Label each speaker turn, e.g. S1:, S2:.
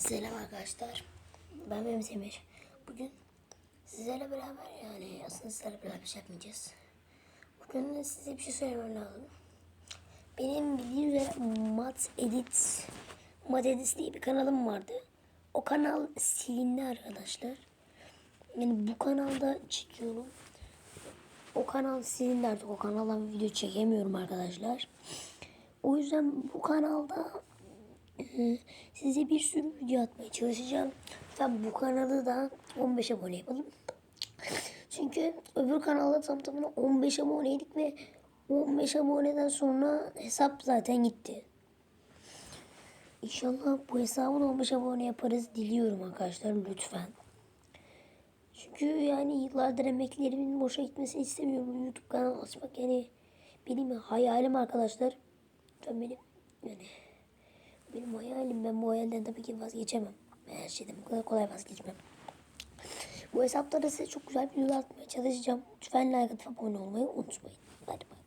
S1: Selam arkadaşlar. Ben Mehmet Emir. Bugün sizlerle beraber yani aslında sizlerle beraber bir şey yapmayacağız. Bugün de size bir şey söylemem lazım. Benim bildiğiniz üzere Mat Edit Mat Edit diye bir kanalım vardı. O kanal silindi arkadaşlar. Yani bu kanalda çekiyorum. O kanal silindi artık. O kanaldan video çekemiyorum arkadaşlar. O yüzden bu kanalda size bir sürü video atmaya çalışacağım. Tabi bu kanalı da 15 abone yapalım. Çünkü öbür kanalda tam tamına 15 aboneydik ve 15 aboneden sonra hesap zaten gitti. İnşallah bu hesabı da 15 abone yaparız diliyorum arkadaşlar lütfen. Çünkü yani yıllardır emeklerimin boşa gitmesini istemiyorum. YouTube kanalı açmak yani benim hayalim arkadaşlar. Lütfen benim yani benim hayalim ben bu hayalden tabii ki vazgeçemem. Her şeyden bu kadar kolay vazgeçmem. Bu hesapta da size çok güzel videolar atmaya çalışacağım. Lütfen like atıp abone olmayı unutmayın. Hadi bay.